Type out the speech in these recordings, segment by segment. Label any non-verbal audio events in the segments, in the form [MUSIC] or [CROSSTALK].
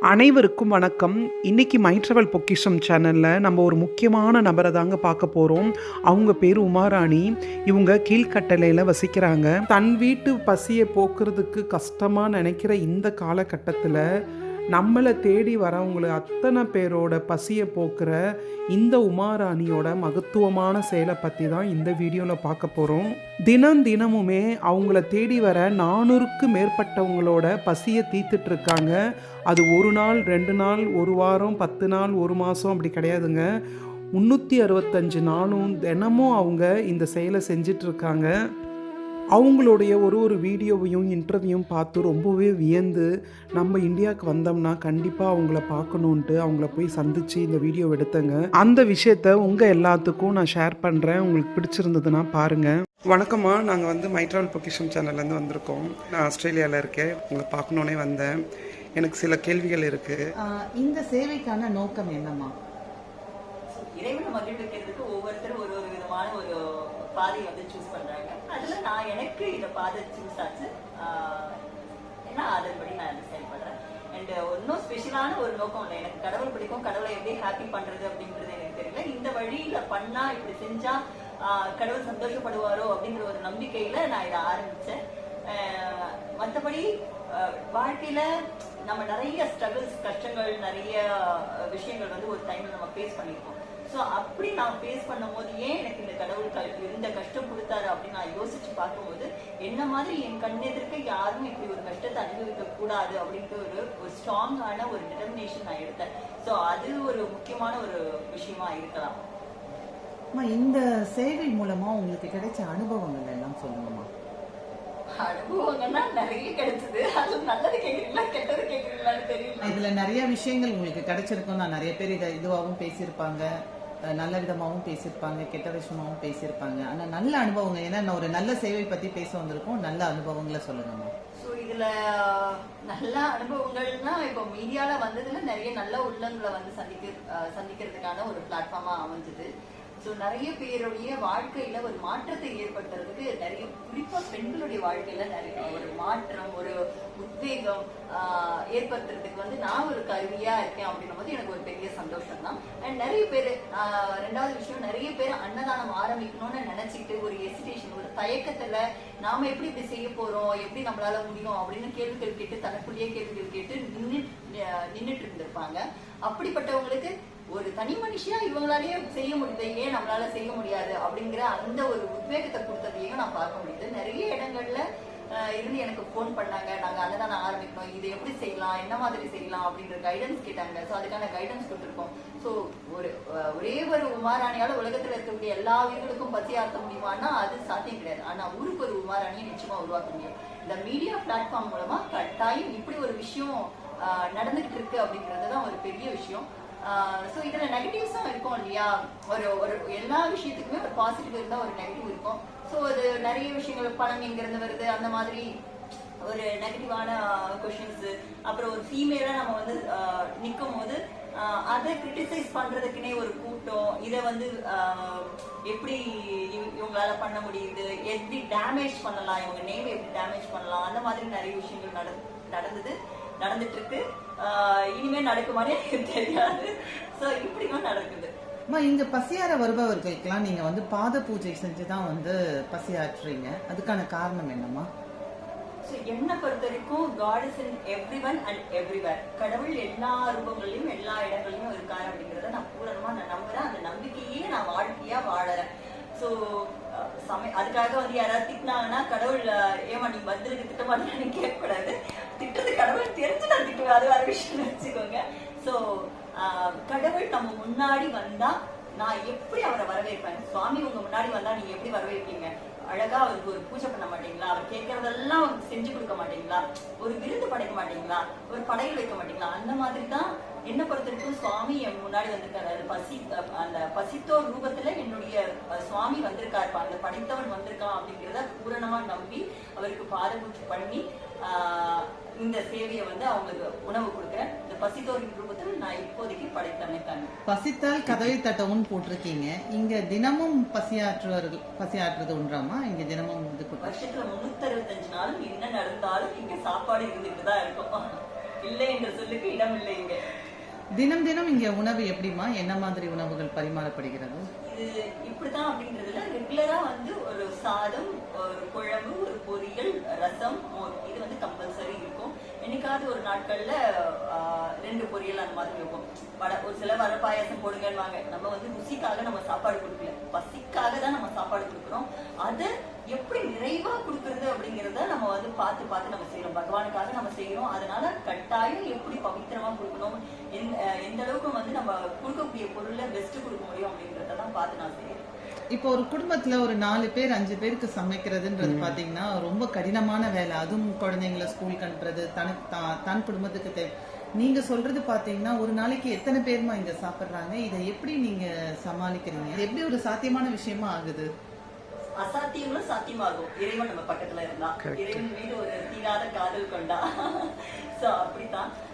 அனைவருக்கும் வணக்கம். இன்றைக்கி மை ட்ராவல் பொக்கிஷம் சேனலில் நம்ம ஒரு முக்கியமான நபரை தாங்க பார்க்க போகிறோம் அவங்க பேர் உமாராணி. இவங்க கீழ்கட்டளையில் வசிக்கிறாங்க. தன் வீட்டு பசியை போக்குறதுக்கு கஷ்டமாக நினைக்கிற இந்த காலகட்டத்தில் நம்மளை தேடி வரவங்களை அத்தனை பேரோட பசியை போக்குற இந்த உமாராணியோட மகத்துவமான செயலை பற்றி தான் இந்த வீடியோவில் பார்க்க போகிறோம் தினம் தினமுமே அவங்கள தேடி வர நானூறுக்கு மேற்பட்டவங்களோட பசியை தீர்த்துட்டு இருக்காங்க. அது ஒரு நாள் ரெண்டு நாள் ஒரு வாரம் பத்து நாள் ஒரு மாதம் அப்படி கிடையாதுங்க. முந்நூற்றி அறுபத்தஞ்சு நாளும் தினமும் அவங்க இந்த செயலை செஞ்சிட்ருக்காங்க அவங்களுடைய ஒரு ஒரு வீடியோவையும் இன்டர்வியூவும் பார்த்து ரொம்பவே வியந்து நம்ம இந்தியாவுக்கு வந்தோம்னா கண்டிப்பாக அவங்கள பார்க்கணுன்ட்டு அவங்கள போய் சந்தித்து இந்த வீடியோ எடுத்தேங்க. அந்த விஷயத்த உங்கள் எல்லாத்துக்கும் நான் ஷேர் பண்ணுறேன் உங்களுக்கு பிடிச்சிருந்ததுன்னா பாருங்கள் வணக்கம்மா. நாங்கள் வந்து மைட்ரால் பொக்கிஷம் சேனல்லேருந்து வந்திருக்கோம். நான் ஆஸ்திரேலியாவில் இருக்கேன். உங்களை பார்க்கணுன்னே வந்தேன். எனக்கு சில கேள்விகள் இருக்குது இந்த சேவைக்கான நோக்கம் என்னம்மா? இறைவனை மகிழ்விக்கிறதுக்கு ஒவ்வொருத்தரும் ஒரு ஒரு விதமான ஒரு பாதையை வந்து சூஸ் பண்றாங்க. அதுல நான் எனக்கு இந்த பாதை சூஸ் ஆச்சு. ஆஹ் ஏன்னா அதன்படி நான் செயல்படுறேன். அண்ட் ஒன்றும் ஸ்பெஷலான ஒரு நோக்கம் இல்லை. எனக்கு கடவுள் பிடிக்கும் கடவுளை எப்படி ஹாப்பி பண்றது அப்படின்றது எனக்கு தெரியல. இந்த வழியில பண்ணா இப்படி செஞ்சா கடவுள் சந்தோஷப்படுவாரோ அப்படிங்கிற ஒரு நம்பிக்கையில நான் இதை ஆரம்பிச்சேன். மற்றபடி வாழ்க்கையில நம்ம நிறைய ஸ்ட்ரகிள்ஸ் கஷ்டங்கள் நிறைய விஷயங்கள் வந்து ஒரு டைம்ல நம்ம ஃபேஸ் பண்ணிருக்கோம் சோ அப்படி நான் ஃபேஸ் பண்ணும்போது ஏன் எனக்கு இந்த கடவுள் இந்த கஷ்டம் கொடுத்தாரு அப்படின்னு நான் யோசிச்சு பார்க்கும்போது என்ன மாதிரி என் கண்ணெதிர்க்க யாரும் இப்படி ஒரு கஷ்டத்தை அனுபவிக்க கூடாது அப்படின்ற ஒரு ஒரு ஸ்ட்ராங்கான ஒரு டிட்டர்மினேஷன் நான் எடுத்தேன். சோ அது ஒரு முக்கியமான ஒரு விஷயமா இருக்கலாம். இந்த சேவை மூலமா உங்களுக்கு கிடைச்ச அனுபவங்கள் எல்லாம் சொல்லுங்கம்மா. அனுபவங்கன்னா நிறைய கிடைச்சது. அது நல்லது கேக்குறீங்களா கெட்டது கேக்குறீங்களான்னு தெரியல. இதுல நிறைய விஷயங்கள் உங்களுக்கு கிடைச்சிருக்கும் நான் நிறைய பேர் இதை இதுவாகவும் பேசியிருப்பாங்க. நல்ல விதமாகவும் பேசியிருப்பாங்க கெட்ட விஷயமாகவும் பேசியிருப்பாங்க. ஆனால் நல்ல அனுபவங்கள் ஏன்னா நான் ஒரு நல்ல சேவை பற்றி பேச வந்திருக்கோம். நல்ல அனுபவங்களை சொல்லுங்கம்மா ஸோ இதுல நல்ல அனுபவங்கள்னா இப்போ மீடியால வந்ததுல நிறைய நல்ல உள்ளங்களை வந்து சந்திக்க சந்திக்கிறதுக்கான ஒரு பிளாட்ஃபார்மா அமைஞ்சது. ஸோ நிறைய பேருடைய வாழ்க்கையில ஒரு மாற்றத்தை ஏற்படுத்துறதுக்கு நிறைய குறிப்பா பெண்களுடைய வாழ்க்கையில நிறைய ஒரு மாற்றம் ஒரு உத்வேகம் ஏற்படுத்துறதுக்கு வந்து நான் ஒரு கருவியா இருக்கேன் அப்படின்னும் போது எனக்கு ஒரு பெரிய சந்தோஷம் தான் அண்ட் நிறைய பேர் ரெண்டாவது விஷயம் நிறைய பேர் அன்னதானம் ஆரம்பிக்கணும்னு நினைச்சிட்டு ஒரு எசிடேஷன் ஒரு தயக்கத்துல நாம எப்படி இப்படி செய்ய போறோம் எப்படி நம்மளால முடியும் அப்படின்னு கேள்விகள் கேட்டு தனக்குள்ளேயே கேள்விகள் கேட்டு நின்று நின்றுட்டு இருந்திருப்பாங்க. அப்படிப்பட்டவங்களுக்கு ஒரு தனி மனுஷியா இவங்களாலேயே செய்ய முடியுது ஏன் நம்மளால செய்ய முடியாது அப்படிங்கிற அந்த ஒரு உத்வேகத்தை கொடுத்ததையும் நான் பார்க்க முடியுது. நிறைய இடங்கள்ல இருந்து எனக்கு ஃபோன் பண்ணாங்க. நாங்க அன்னதானம் ஆரம்பிக்கணும். இது எப்படி செய்யலாம்? என்ன மாதிரி செய்யலாம்? அப்படின்ற கைடன்ஸ் கேட்டாங்க. ஸோ அதுக்கான கைடன்ஸ் கொடுத்துருக்கோம். ஸோ ஒரு ஒரே ஒரு உமாராணியால உலகத்துல இருக்கக்கூடிய எல்லா உயிர்களுக்கும் பசி ஆற்ற முடியுமான்னா அது சாத்தியம் கிடையாது. ஆனா ஊருக்கு ஒரு உமாராணியை நிச்சயமா உருவாக்க முடியும். இந்த மீடியா பிளாட்ஃபார்ம் மூலமா கட்டாயம் இப்படி ஒரு விஷயம் நடந்துகிட்டு இருக்கு அப்படிங்கிறது தான் ஒரு பெரிய விஷயம். ஸோ இதுல நெகட்டிவ்ஸும் இருக்கும் இல்லையா? ஒரு ஒரு எல்லா விஷயத்துக்குமே ஒரு பாசிட்டிவ் இருந்தால் ஒரு நெகட்டிவ் இருக்கும். ஸோ அது நிறைய விஷயங்கள் பணம் எங்கேருந்து வருது? அந்த மாதிரி ஒரு நெகட்டிவான கொஷின்ஸ் அப்புறம் ஒரு ஃபீமேலாக நம்ம வந்து நிற்கும் போது அதை கிரிட்டிசைஸ் பண்றதுக்குனே ஒரு கூட்டம். இதை வந்து எப்படி இவங்களால பண்ண முடியுது? எப்படி டேமேஜ் பண்ணலாம்? இவங்க நேம் எப்படி டேமேஜ் பண்ணலாம்? அந்த மாதிரி நிறைய விஷயங்கள் நடந்தது நடந்துட்டு இருக்கு. இனிமே நடக்குமானே தெரியாது. ஸோ இப்படியும் நடக்குது. அம்மா இங்க பசியார வருபவர்களுக்கெல்லாம் நீங்க வந்து பாத பூஜை செஞ்சு தான் வந்து பசியாற்றுறீங்க. அதுக்கான காரணம் என்னம்மா? ஸோ என்னை பொறுத்த வரைக்கும் God is in everyone and everywhere கடவுள் எல்லா ரூபங்கள்லயும் எல்லா இடங்கள்லயும் இருக்காரு அப்படிங்கறத நான் பூரணமா நான் நம்புறேன். அந்த நம்பிக்கையே நான் வாழ்க்கையா வாழறேன். ஸோ சமய அதுக்காக வந்து யாராவது திட்டினாங்கன்னா கடவுள் ஏமா நீ பதிலுக்கு திட்ட மாட்டேன்னு கேட்கக்கூடாது. திட்டுறது கடவுள் தெரிஞ்சு நான் திட்டுவேன். அது வேற விஷயம் வச்சுக்கோங்க. ஸோ கடவுள் நம்ம முன்னாடி வந்தா நான் எப்படி அவரை வரவேற்பேன்? சுவாமி உங்க முன்னாடி வந்தா நீங்க எப்படி வரவேற்பீங்க? அழகா அவருக்கு ஒரு பூஜை பண்ண மாட்டீங்களா? அவர் கேட்கறதெல்லாம் அவருக்கு செஞ்சு கொடுக்க மாட்டீங்களா? ஒரு விருந்து படைக்க மாட்டீங்களா? ஒரு படையல் வைக்க மாட்டீங்களா? அந்த மாதிரி தான் என்ன பொறுத்த வரைக்கும் சுவாமி என் முன்னாடி வந்திருக்காரு. பசி அந்த பசித்தோர் ரூபத்துல என்னுடைய சுவாமி வந்திருக்காரு. அந்த படைத்தவன் வந்திருக்கான் அப்படிங்கிறத பூரணமா நம்பி அவருக்கு பாத பூஜை பண்ணி ஆஹ், இந்த சேவையை வந்து அவங்களுக்கு உணவு கொடுக்குறேன். இந்த பசித்தோரின் ரூபத்தில் நான் இப்போதைக்கு படைத்தவனுக்கான பசித்தால் கதவை தட்டவும் போட்டிருக்கீங்க. இங்க தினமும் பசியாற்றுவர்கள் பசியாற்றுறது உண்டாமா இங்க தினமும் இது வருஷத்துல முன்னூத்தி அறுபத்தஞ்சு நாளும் என்ன நடந்தாலும் இங்க சாப்பாடு இருந்துட்டு தான் இருக்கும். இல்லை என்ற சொல்லுக்கு இடம் இல்லை இங்க. தினம் தினம் இங்க உணவு எப்படிமா என்ன மாதிரி உணவுகள் பரிமாறப்படுகிறது? இது இப்படிதான் அப்படின்றதுல ரெகுலரா வந்து ஒரு சாதம் ஒரு குழம்பு ஒரு பொரியல் ரசம் மோர். இது வந்து கம்பல்சரி இருக்கும். என்னைக்காவது ஒரு நாட்கள்ல ஆஹ், ரெண்டு பொரியல் அந்த மாதிரி இருக்கும். வட ஒரு சில வர பாயாசம் போடுங்கன்னுவாங்க. நம்ம வந்து ருசிக்காக நம்ம சாப்பாடு கொடுக்கல. பசிக்காக தான் நம்ம சாப்பாடு கொடுக்குறோம். அதை எப்படி நிறைவா கொடுக்கறது அப்படிங்கறத நம்ம வந்து பார்த்து பார்த்து நம்ம செய்யறோம். பகவானுக்காக நம்ம செய்யறோம். அதனால கட்டாயம் எப்படி பவித்திரமா கொடுக்கணும்? எந்த அளவுக்கு வந்து நம்ம கொடுக்கக்கூடிய பொருள்ல பெஸ்ட் கொடுக்க முடியும் அப்படிங்கறத தான் பார்த்து நான் செய்யறேன். இப்போ ஒரு குடும்பத்துல ஒரு நாலு பேர் அஞ்சு பேருக்கு சமைக்கிறதுன்றது பாத்தீங்கன்னா ரொம்ப கடினமான வேலை. அதுவும் குழந்தைங்கள ஸ்கூலுக்கு அனுப்புறது தனக்கு தான் தன் குடும்பத்துக்கு தேவை. நீங்க சொல்றது பாத்தீங்கன்னா ஒரு நாளைக்கு எத்தனை பேருமா இங்க சாப்பிடுறாங்க? இதை எப்படி நீங்க சமாளிக்கிறீங்க? இது எப்படி ஒரு சாத்தியமான விஷயமா ஆகுது? அசாத்தியங்களும் சாத்தியமாகும். இறைவன் நம்ம பக்கத்துல இருந்தா இறைவன் மீது ஒரு தீராத காதல் கொண்டா. சோ அப்படித்தான்.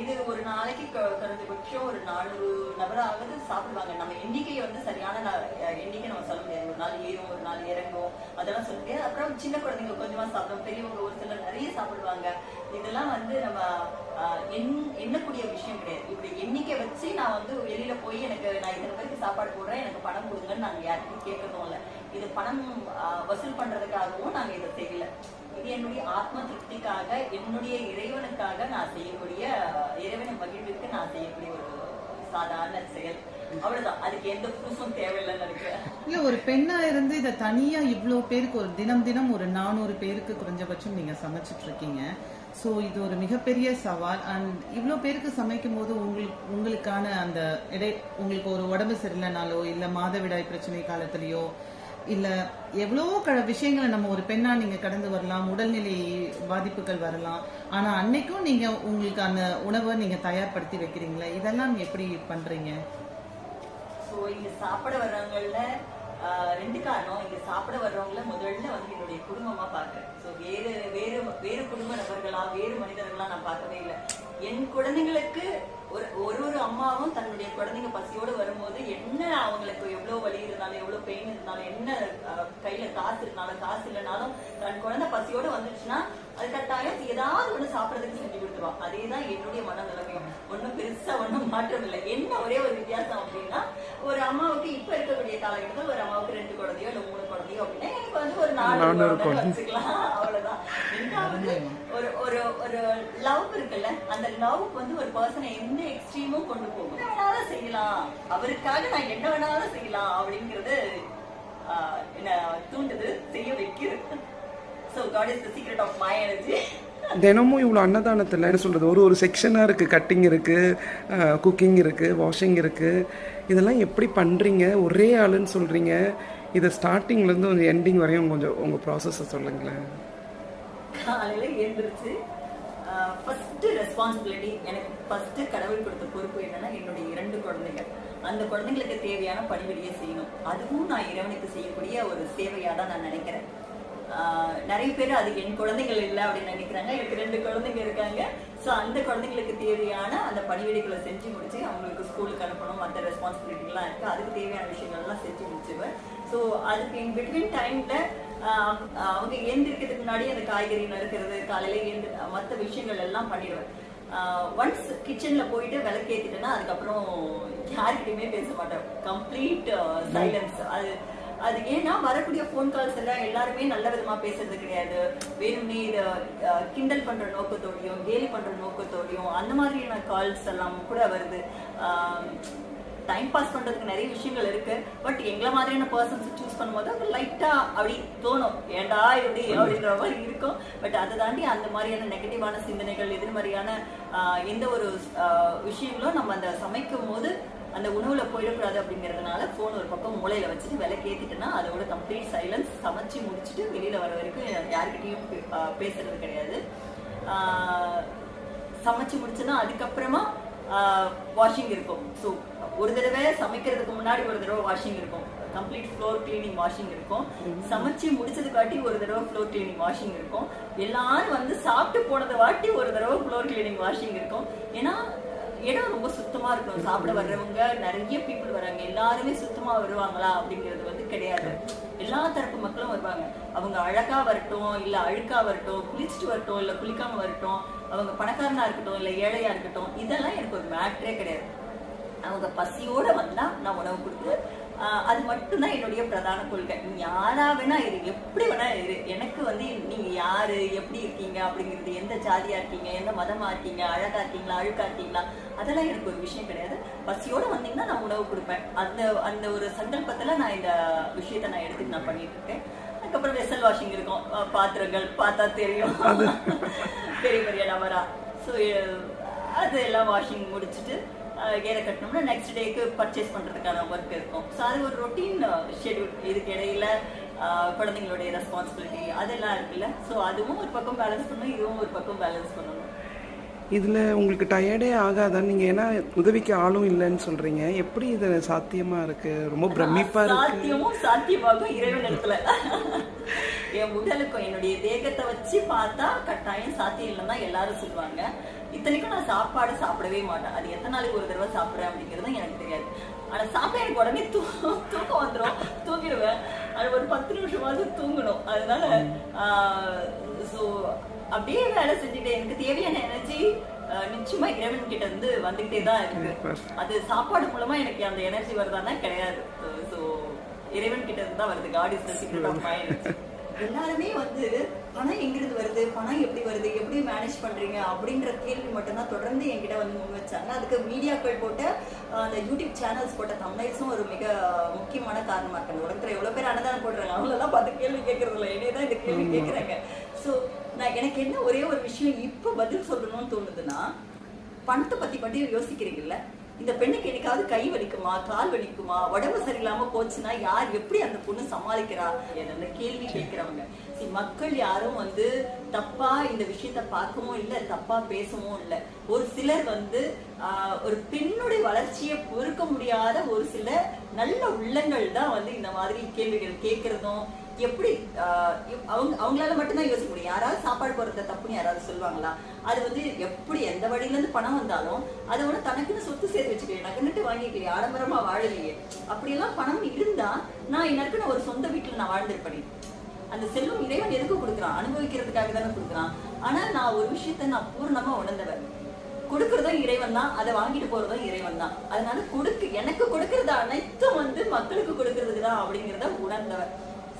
இது ஒரு நாளைக்கு கு- குறைஞ்சபட்சம் ஒரு நானூறு நபராவது சாப்பிடுவாங்க. நம்ம எண்ணிக்கையை வந்து சரியான எண்ணிக்கை நம்ம சொல்ல முடியாது. ஒரு நாள் ஏறும் ஒரு நாள் இறங்கும் அதெல்லாம் சொல்லிட்டு அப்புறம் சின்ன குழந்தைங்க கொஞ்சமா சாப்பிடும் பெரியவங்க ஒரு சிலர் நிறைய சாப்பிடுவாங்க. இதெல்லாம் வந்து நம்ம எண்- எண்ணக்கூடிய விஷயம் கிடையாது. இப்படி எண்ணிக்கை வச்சு நான் வந்து வெளியில போய் எனக்கு நான் இத்தனை பேருக்கு சாப்பாடு போடுறேன் எனக்கு பணம் கொடுங்கன்னு நாங்க யாருக்கும் கேட்கறதும் இல்ல. இது பணம் வசூல் பண்றதுக்காகவும் நாங்க இதை செய்யல. இது என்னுடைய ஆத்ம திருப்திக்காக என்னுடைய இறைவனுக்காக நான் செய்யக்கூடிய இறைவனை மகிழ்விற்கு நான் செய்யக்கூடிய ஒரு சாதாரண செயல். அவ்வளவுதான். அதுக்கு எந்த ப்ரூஃபும் தேவையில்லைன்னு நினைக்கிறேன். இல்ல ஒரு பெண்ணா இருந்து இதை தனியா இவ்வளவு பேருக்கு ஒரு தினம் தினம் ஒரு நானூறு பேருக்கு குறைஞ்சபட்சம் நீங்க சமைச்சிட்டு இருக்கீங்க. ஸோ இது ஒரு மிகப்பெரிய சவால். அண்ட் இவ்வளோ பேருக்கு சமைக்கும் போது உங்களுக்கு உங்களுக்கான அந்த இடை உங்களுக்கு ஒரு உடம்பு சரியில்லைனாலோ இல்ல மாதவிடாய் பிரச்சனை காலத்திலயோ இல்லை எவ்வளோ க விஷயங்களை நம்ம ஒரு பெண்ணா நீங்க கடந்து வரலாம் உடல்நிலை பாதிப்புகள் வரலாம். ஆனா அன்னைக்கும் நீங்க உங்களுக்கு அந்த உணவை நீங்க தயார்படுத்தி வைக்கிறீங்களா இதெல்லாம் எப்படி பண்றீங்க? ஸோ இங்க சாப்பிட வர்றவங்கள ரெண்டு காரணம். இங்க சாப்பிட வர்றவங்கள முதல்ல வந்து என்னுடைய குடும்பமா பார்க்கிறேன். ஸோ வேறு வேறு வேறு குடும்ப நபர்களா வேறு மனிதர்களா நான் பார்க்கவே இல்லை. என் குழந்தைங்களுக்கு ஒரு ஒரு ஒரு அம்மாவும் தன்னுடைய குழந்தைங்க பசியோடு வரும்போது என்ன அவங்களுக்கு எவ்வளோ வலி இருந்தாலும் எவ்வளோ பெயின் இருந்தாலும் என்ன கையில் கையில காசு இருந்தாலும் காசு இல்லைனாலும் தன் குழந்தை பசியோடு வந்துச்சுன்னா அது கட்டாயம் ஏதாவது ஒண்ணு சாப்பிடறதுக்கு செஞ்சு கொடுத்துருவா. அதே தான் என்னுடைய மன நிலைமையும் ஒண்ணும் பெருசா ஒண்ணும் மாற்றம் இல்லை என்ன ஒரே ஒரு வித்தியாசம் அப்படின்னா ஒரு அம்மாவுக்கு இப்ப இருக்கக்கூடிய காலகட்டத்தில் ஒரு அம்மாவுக்கு ரெண்டு குழந்தையோ இல்ல மூணு குழந்தையோ அப்படின்னா எனக்கு வந்து ஒரு நாலு குழந்தை. வச்சுக்கலாம். அவ்வளவுதான். ரெண்டாவது ஒரு ஒரு ஒரு லவ் இருக்குல்ல அந்த லவ் வந்து ஒரு பர்சனை எந்த எக்ஸ்ட்ரீமும் கொண்டு போகும். என்ன வேணாலும் செய்யலாம். அவருக்காக நான் என்ன வேணாலும் செய்யலாம் அப்படிங்கிறது ஆஹ், என்ன தூண்டுது செய்ய வைக்குது so God is the secret of my energy தினமும் இவ்வளோ அன்னதானத்தில் என்ன சொல்கிறது ஒரு ஒரு செக்ஷனாக இருக்குது கட்டிங் இருக்குது குக்கிங் இருக்குது வாஷிங் இருக்குது இதெல்லாம் எப்படி பண்ணுறீங்க ஒரே ஆளுன்னு சொல்கிறீங்க இதை ஸ்டார்டிங்லேருந்து கொஞ்சம் எண்டிங் வரையும் கொஞ்சம் உங்கள் ப்ராசஸை சொல்லுங்களேன். காலையில எழுந்திருச்சு. ஃபர்ஸ்ட் ரெஸ்பான்சிபிலிட்டி எனக்கு ஃபர்ஸ்ட் கடவுள் கொடுத்த பொறுப்பு என்னன்னா என்னுடைய இரண்டு குழந்தைகள். அந்த குழந்தைங்களுக்கு தேவையான பணிவிடையை செய்யணும். அதுவும் நான் இறைவனுக்கு செய்யக்கூடிய ஒரு சேவையா தான் நான் நினைக்கிறேன். நிறைய பேர் அது என் குழந்தைகள் இல்லை அப்படின்னு நினைக்கிறாங்க. எனக்கு ரெண்டு குழந்தைங்க இருக்காங்க. ஸோ அந்த குழந்தைங்களுக்கு தேவையான அந்த பணிவிடைகளை செஞ்சு முடிச்சு அவங்களுக்கு ஸ்கூலுக்கு அனுப்பணும். மற்ற ரெஸ்பான்சிபிலிட்டிலாம் இருக்கு. அதுக்கு தேவையான விஷயங்கள்லாம் செஞ்சு முடிச்சுவேன் ஸோ அதுக்கு இன் பிட்வீன் டைம்ல அவங்க ஏந்திரிக்கிறதுக்கு முன்னாடி அந்த காய்கறி நறுக்கிறது காலையில ஏந்து மற்ற விஷயங்கள் எல்லாம் பண்ணிடுவேன். ஒன்ஸ் கிச்சனில் போயிட்டு விளக்கேற்றிட்டேன்னா அதுக்கப்புறம் யாருக்கிட்டையுமே பேச மாட்டேன். கம்ப்ளீட் சைலன்ஸ் அது அது ஏன்னா வரக்கூடிய ஃபோன் கால்ஸ் எல்லாம் எல்லாருமே நல்ல விதமா பேசுறது கிடையாது. வேணும்னே இதை கிண்டல் பண்ற நோக்கத்தோடையும் கேலி பண்ற நோக்கத்தோடையும் அந்த மாதிரியான கால்ஸ் எல்லாம் கூட வருது. டைம் பாஸ் பண்றதுக்கு நிறைய விஷயங்கள் இருக்கு. பட் எங்களை மாதிரியான பர்சன்ஸ் சூஸ் பண்ணும்போது அது லைட்டா அப்படி தோணும். ஏண்டா இப்படி அப்படின்ற மாதிரி இருக்கும். பட் அதை தாண்டி அந்த மாதிரியான நெகட்டிவான சிந்தனைகள் எதிர்மறையான எந்த ஒரு விஷயங்களும் நம்ம அந்த சமைக்கும் போது அந்த உணவுல போயிடக்கூடாது அப்படிங்கறதுனால போன் ஒரு பக்கம் மூளையில வச்சுட்டு விலை ஏத்திட்டேன்னா அதோட கம்ப்ளீட் சைலன்ஸ் சமைச்சு முடிச்சுட்டு வெளியில வர வரைக்கும் யாருக்கிட்டையும் பே- பேசுறது கிடையாது. சமைச்சு முடிச்சோன்னா அதுக்கப்புறமா வாஷிங் இருக்கும். ஸோ ஒரு தடவை சமைக்கிறதுக்கு முன்னாடி ஒரு தடவை வாஷிங் இருக்கும். கம்ப்ளீட் ஃப்ளோர் கிளீனிங் வாஷிங் இருக்கும். சமைச்சு முடிச்சது காட்டி ஒரு தடவை ஃப்ளோர் கிளீனிங் வாஷிங் இருக்கும். எல்லாரும் வந்து சாப்பிட்டு போனதை வாட்டி ஒரு தடவை ஃப்ளோர் கிளீனிங் வாஷிங் இருக்கும். ஏன்னா இடம் ரொம்ப சுத்தமா இருக்கும் சாப்பிட வர்றவங்க நிறைய பீப்புள் வராங்க. எல்லாருமே சுத்தமா வருவாங்களா அப்படிங்கிறது வந்து கிடையாது. எல்லா தரப்பு மக்களும் வருவாங்க. அவங்க அழகா வரட்டும் இல்ல அழுக்கா வரட்டும் குளிச்சுட்டு வரட்டும் இல்ல குளிக்காம வரட்டும் அவங்க பணக்காரனா இருக்கட்டும் இல்ல ஏழையா இருக்கட்டும் இதெல்லாம் எனக்கு ஒரு மேட்ரே கிடையாது. அவங்க பசியோட வந்தா நான் உணவு கொடுத்து அது மட்டும்தான் என்னுடைய பிரதான கொள்கை. நீ யாரா வேணா இரு எப்படி வேணா இரு. எனக்கு வந்து நீங்க யாரு எப்படி இருக்கீங்க அப்படிங்கிறது எந்த ஜாதியா இருக்கீங்க எந்த மதமா இருக்கீங்க அழகா இருக்கீங்களா அழுக்கா இருக்கீங்களா அதெல்லாம் எனக்கு ஒரு விஷயம் கிடையாது. பசியோட வந்தீங்கன்னா நான் உணவு கொடுப்பேன். அந்த அந்த ஒரு சங்கல்பத்துல நான் இந்த விஷயத்த நான் எடுத்துட்டு நான் பண்ணிட்டு இருக்கேன். அதுக்கப்புறம் வெசல் வாஷிங் இருக்கும். பாத்திரங்கள் பார்த்தா தெரியும். பெரிய பெரிய நபரா. ஸோ அது எல்லாம் வாஷிங் முடிச்சுட்டு ஏற கட்டணும்னா நெக்ஸ்ட் டேக்கு பர்ச்சேஸ் பண்ணுறதுக்கான ஒர்க் இருக்கும். ஸோ அது ஒரு ரொட்டீன் ஷெட்யூல் இதுக்கு இடையில குழந்தைங்களுடைய ரெஸ்பான்சிபிலிட்டி அதெல்லாம் இருக்குல்ல. ஸோ அதுவும் ஒரு பக்கம் பேலன்ஸ் பண்ணணும் இதுவும் ஒரு பக்கம் பேலன்ஸ் பண்ணணும். இதில் உங்களுக்கு டயர்டே ஆகாதான் நீங்கள் ஏன்னா உதவிக்கு ஆளும் இல்லைன்னு சொல்கிறீங்க எப்படி இது சாத்தியமாக இருக்குது ரொம்ப பிரமிப்பாக இருக்குது சாத்தியமும் சாத்தியமாகும் இறைவன் இடத்துல. என் உடலுக்கும் என்னுடைய தேகத்தை வச்சு பார்த்தா கட்டாயம் சாத்தியம் இல்லைன்னா எல்லாரும் சொல்லுவாங்க. இத்தனைக்கும் நான் சாப்பாடு சாப்பிடவே மாட்டேன். அது எத்தனை நாளைக்கு ஒரு தடவை சாப்பிடுறேன் அப்படிங்கிறது எனக்கு தெரியாது. ஆனா சாப்பிட எனக்கு உடனே தூ தூக்கம் வந்துடும் தூங்கிடுவேன். அது ஒரு பத்து நிமிஷமாவது தூங்கணும். அதனால ஸோ அப்படியே வேலை செஞ்சுட்டு எனக்கு தேவையான எனர்ஜி நிச்சயமா இறைவன் கிட்ட இருந்து வந்துகிட்டே தான் இருக்கு. அது சாப்பாடு மூலமா எனக்கு அந்த எனர்ஜி வருதான்னா கிடையாது. ஸோ இறைவன் கிட்ட இருந்து தான் வருது. God is the secret of mind எல்லாருமே வந்து பணம் எங்கிருந்து வருது? பணம் எப்படி வருது? எப்படி மேனேஜ் பண்றீங்க? அப்படின்ற கேள்வி மட்டும்தான் தொடர்ந்து என்கிட்ட வந்து முன் வச்சாங்க. அதுக்கு மீடியாக்கள் போட்ட அந்த யூடியூப் சேனல்ஸ் போட்ட தம்னைல்ஸும் ஒரு மிக முக்கியமான காரணமா இருக்கு. அந்த உலகத்துல எவ்வளவு பேர் அன்னதானம் போடுறாங்க? அவங்களெல்லாம் பார்த்து கேள்வி கேட்கறது இல்லை என்னைய தான் இந்த கேள்வி கேட்கறாங்க ஸோ நான் எனக்கு என்ன ஒரே ஒரு விஷயம் இப்போ பதில் சொல்லணும்னு தோணுதுன்னா பணத்தை பத்தி மட்டும் யோசிக்கிறீங்கல்ல? இந்த பெண்ணுக்கு என்னைக்காவது கை வலிக்குமா கால் வலிக்குமா உடம்பு சரியில்லாம போச்சுன்னா யார் எப்படி அந்த பொண்ணு சமாளிக்கிறா என்ன கேள்வி கேட்கிறவங்க? சரி மக்கள் யாரும் வந்து தப்பா இந்த விஷயத்த பார்க்கவும் இல்ல தப்பா பேசவும் இல்ல. ஒரு சிலர் வந்து ஆஹ், ஒரு பெண்ணுடைய வளர்ச்சியை பொறுக்க முடியாத ஒரு சில நல்ல உள்ளங்கள் தான் வந்து இந்த மாதிரி கேள்விகள் கேட்கறதும் எப்படி அவங்க அவங்களால மட்டும்தான் யோசிக்க முடியும். யாராவது சாப்பாடு போடுறத தப்புன்னு யாராவது சொல்லுவாங்களா? அது வந்து எப்படி எந்த வழியிலேருந்து பணம் வந்தாலும் அதை விட தனக்குன்னு சொத்து சேர்த்து வச்சுக்கிறேன் நகர்ந்துட்டு வாங்கிக்கிறேன் ஆடம்பரமாக வாழலையே. அப்படியெல்லாம் பணம் இருந்தா நான் எனக்குன்னு ஒரு சொந்த வீட்டுல நான் வாழ்ந்திருப்பேன். அந்த செல்வம் இறைவன் எதுக்கு கொடுக்குறான்? அனுபவிக்கிறதுக்காக தானே கொடுக்குறான். ஆனா நான் ஒரு விஷயத்த நான் பூர்ணமா உணர்ந்தவன். கொடுக்கறதும் இறைவன் தான் அதை வாங்கிட்டு போறதும் இறைவன் தான். அதனால கொடுக்கு எனக்கு கொடுக்கறது அனைத்தும் வந்து மக்களுக்கு கொடுக்கறதுக்கு தான் அப்படிங்கிறத உணர்ந்தவன்.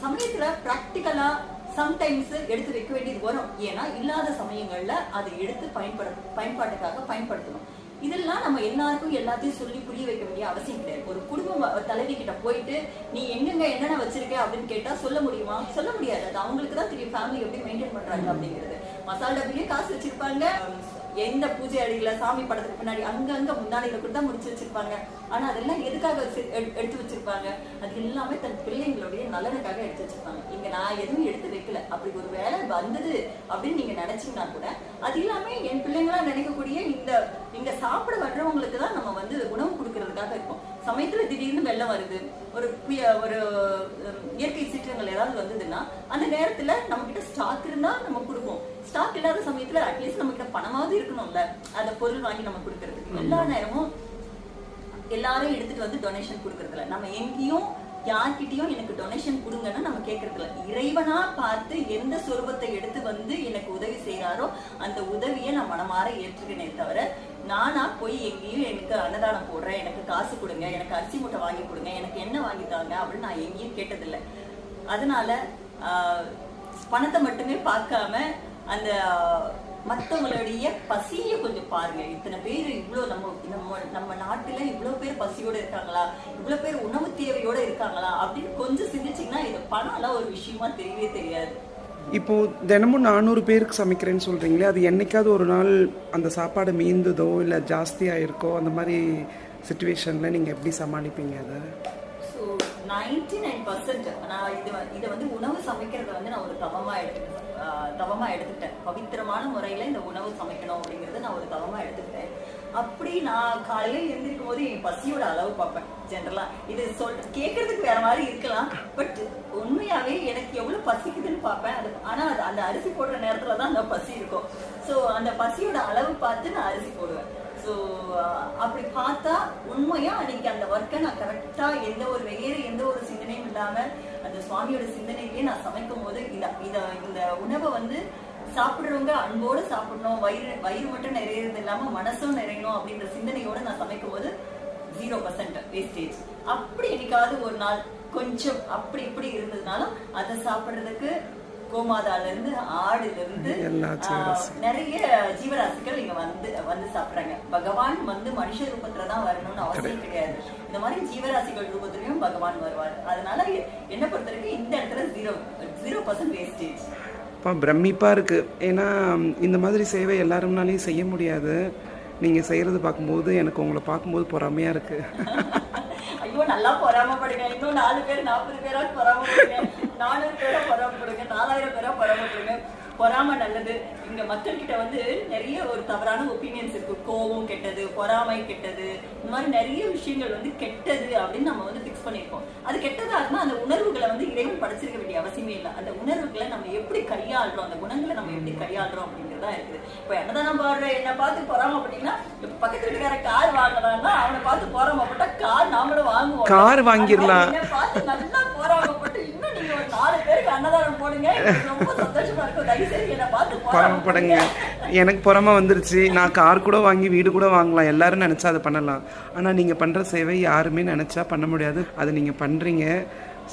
சமயத்துல ப்ராக்டிக்கலாக சம்டைம்ஸ் எடுத்து வைக்க வேண்டியது வரும். ஏன்னா இல்லாத சமயங்கள்ல அதை எடுத்து பயன்பட பயன்பாட்டுக்காக பயன்படுத்தணும். இதெல்லாம் நம்ம எல்லாருக்கும் எல்லாத்தையும் சொல்லி புரிய வைக்க வேண்டிய அவசியம் கிடையாது. ஒரு குடும்ப தலைவி கிட்ட போயிட்டு நீ எங்கெங்க என்னென்ன வச்சிருக்க? அப்படின்னு கேட்டா சொல்ல முடியுமா? சொல்ல முடியாது. அது அவங்களுக்கு தான் தெரியும். ஃபேமிலி எப்படி மெயின்டைன் பண்றாங்க அப்படிங்கிறது. மசாலா டப்பிலேயே காசு வச்சிருப்பாங்க. எந்த பூஜை அடியில சாமி படத்துக்கு பின்னாடி அங்கங்க முன்னாடியில கூட தான் முடிச்சு வச்சிருப்பாங்க. ஆனா அதெல்லாம் எதுக்காக வச்சு- எடுத்து வச்சிருப்பாங்க? அது எல்லாமே தன் பிள்ளைங்களுடைய நலனுக்காக எடுத்து வச்சிருப்பாங்க. இங்க நான் எதுவும் எடுத்து வைக்கல. அப்படி ஒரு வேலை வந்தது அப்படின்னு நீங்க நினைச்சீங்கன்னா கூட அது எல்லாமே என் பிள்ளைங்களா நினைக்கக்கூடிய இந்த இங்க சாப்பிட வர்றவங்களுக்கு தான் நம்ம வந்து உணவு கொடுக்கறதுக்காக இருக்கோம். சமயத்துல திடீர்னு வெள்ளம் வருது. ஒரு ஒரு இயற்கை சீற்றங்கள் ஏதாவது வந்ததுன்னா அந்த நேரத்துல நம்ம கிட்ட ஸ்டாக் இருந்தா நம்ம கொடுப்போம் ஸ்டாக் இல்லாத சமயத்துல அட்லீஸ்ட் நம்ம பணமாவது இருக்கணும்ல? அந்த பொருள் வாங்கி நம்ம கொடுக்கறதுக்கு. எல்லா நேரமும் எல்லாரும் எடுத்துட்டு வந்து டொனேஷன் கொடுக்கறதில்ல. நம்ம எங்கேயும் யார்கிட்டயும் எனக்கு டொனேஷன் கொடுங்கன்னா நம்ம கேட்கறது இல்ல இறைவனா பார்த்து எந்த சொரூபத்தை எடுத்து வந்து எனக்கு உதவி செய்யறாரோ அந்த உதவியை நான் மனமாற ஏற்றுக்கிறேனே தவிர நானா போய் எங்கேயும் எனக்கு அன்னதானம் போடுறேன் எனக்கு காசு கொடுங்க எனக்கு அரிசி மூட்டை வாங்கி கொடுங்க எனக்கு என்ன வாங்கி தாங்க அப்படின்னு நான் எங்கேயும் கேட்டதில்லை. அதனால ஆஹ், பணத்தை மட்டுமே பார்க்காம அந்த மற்றவங்களுடைய பசியை கொஞ்சம் பாருங்க. இத்தனை பேர் இவ்வளோ நம்ம நம்ம நம்ம நாட்டில் இவ்வளோ பேர் பசியோட இருக்காங்களா? இவ்வளோ பேர் உணவு தேவையோட இருக்காங்களா? அப்படின்னு கொஞ்சம் சிந்திச்சிங்கன்னா இது பணம்லாம் ஒரு விஷயமா தெரியவே தெரியாது. இப்போ தினமும் நானூறு பேருக்கு சமைக்கிறேன்னு சொல்கிறீங்களே அது என்றைக்காவது ஒரு நாள் அந்த சாப்பாடு மீந்ததோ இல்லை ஜாஸ்தியாக இருக்கோ அந்த மாதிரி சுச்சுவேஷனில் நீங்கள் எப்படி சமாளிப்பீங்க அதை? நைன்டி நைன் பர்சன்ட் நான் இது இதை வந்து உணவு சமைக்கிறத வந்து நான் ஒரு தவமா எடுத்துக்கிட்டேன் தவமாக தவமா எடுத்துக்கிட்டேன் பவித்திரமான முறையில இந்த உணவு சமைக்கணும் அப்படிங்கறத நான் ஒரு தவமா எடுத்துக்கிட்டேன். அப்படி நான் காலையில எழுந்திருக்கும் போது என் பசியோட அளவு பார்ப்பேன் ஜென்ரலா இது சொல் கேட்கறதுக்கு வேற மாதிரி இருக்கலாம் பட் உண்மையாவே எனக்கு எவ்வளவு பசிக்குதுன்னு பார்ப்பேன். அது ஆனா அது அந்த அரிசி போடுற நேரத்துல தான் அந்த பசி இருக்கும். ஸோ அந்த பசியோட அளவு பார்த்து நான் அரிசி போடுவேன். ஸோ uh, அப்படி பார்த்தா உண்மையா அன்னைக்கு அந்த ஒர்க்கை நான் கரெக்டாக எந்த ஒரு வேறு எந்த ஒரு சிந்தனையும் இல்லாமல் அந்த சுவாமியோட சிந்தனையிலேயே நான் சமைக்கும் போது இதை இதை இந்த உணவை வந்து சாப்பிடுறவங்க அன்போடு சாப்பிடணும் வயிறு வயிறு மட்டும் நிறையறது இல்லாமல் மனசும் நிறையணும் அப்படின்ற சிந்தனையோடு நான் சமைக்கும் போது ஜீரோ பர்சன்ட் வேஸ்டேஜ் அப்படி என்னைக்காவது ஒரு நாள் கொஞ்சம் அப்படி இப்படி இருந்ததுனாலும் அதை சாப்பிட்றதுக்கு கோமாதால இருந்து ஆடுல இருந்து எல்லா ஆஹ், ஜீவராசி. நிறைய ஜீவராசிகள் இங்க வந்து வந்து சாப்பிடுறாங்க. பகவான் வந்து மனுஷ ரூபத்துல தான் வரணும்னு அவசியம் கிடையாது. இந்த மாதிரி ஜீவராசிகள் ரூபத்திலையும் பகவான் வருவார். அதனால என்னை பொறுத்த வரைக்கும் இந்த இடத்துல ஜீரோ ஜீரோ பர்சன்ட் வேஸ்டேஜ் அப்பா பிரமிப்பாக இருக்குது ஏன்னா இந்த மாதிரி சேவை எல்லாரும்னாலையும் செய்ய முடியாது. நீங்கள் செய்கிறது பார்க்கும்போது எனக்கு உங்களை பார்க்கும்போது பொறாமையாக இருக்குது [LAUGHS] ஐயோ நல்லா பொறாமப்படுங்க. இன்னும் நாலு பேர் நாற்பது பேரா பொறாமப்படுங்க. நானூறு பேரா பொறாமப்படுங்க நாலாயிரம் பேரா பொறாமப்படுங்க பொறாம நல்லது. இங்க மக்கள் கிட்ட வந்து நிறைய ஒரு தவறான ஒப்பீனியன்ஸ் இருக்கு. கோபம் கெட்டது பொறாமை கெட்டது. இந்த மாதிரி நிறைய விஷயங்கள் வந்து கெட்டது அப்படின்னு நம்ம வந்து ஃபிக்ஸ் பண்ணியிருக்கோம் அது கெட்டதா இருந்தா அந்த உணர்வுகளை வந்து இறைவன் படைச்சிருக்க வேண்டிய அவசியமே இல்லை. அந்த உணர்வுகளை நம்ம எப்படி கையாளுறோம் அந்த குணங்களை நம்ம எப்படி கையாளுறோம் அப்படிங்கிறதா இருக்குது. இப்போ என்னதான் பாடுற என்ன பார்த்து பொறாமப்பட்டீங்கன்னா இப்ப பக்கத்து வீட்டுக்கார கார் வாங்கினான்னா அவனை பார்த்து பொறாமப்பட்டா கார் நாமளும் வாங்குவோம். கார் வாங்கிடலாம். என்னை பார்த்து நல்லா பொறாமப்பட்டு இன்னும் நீங்க ஒரு நாலு பேருக்கு அன்னதானம் போடுங்க எனக்கு ரொம்ப சந்தோஷமா இருக்கும் தயவு செய்து என்னை பார்த்து படங்க. எனக்கு பொறாம வந்துருச்சு. நான் கார் கூட வாங்கி வீடு கூட வாங்கலாம். எல்லாரும் நினச்சா அதை பண்ணலாம். ஆனால் நீங்கள் பண்ணுற சேவை யாருமே நினச்சா பண்ண முடியாது. அதை நீங்கள் பண்ணுறீங்க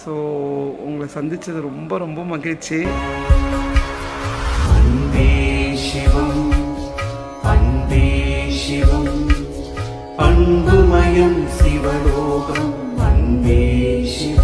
ஸோ உங்களை சந்திச்சது ரொம்ப ரொம்ப மகிழ்ச்சி. அன்பே சிவம் அன்பே சிவம் அன்புமயம் சிவலோகம். அன்பே சிவம்.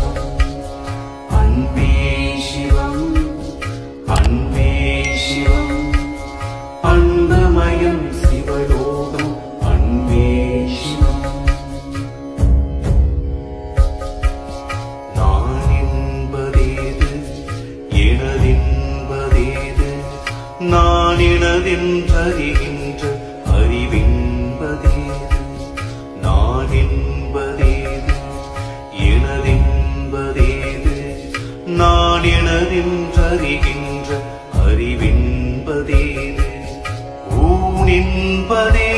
எனதென்றறிகின்ற அறிவென்பதேது ஊனின்பதே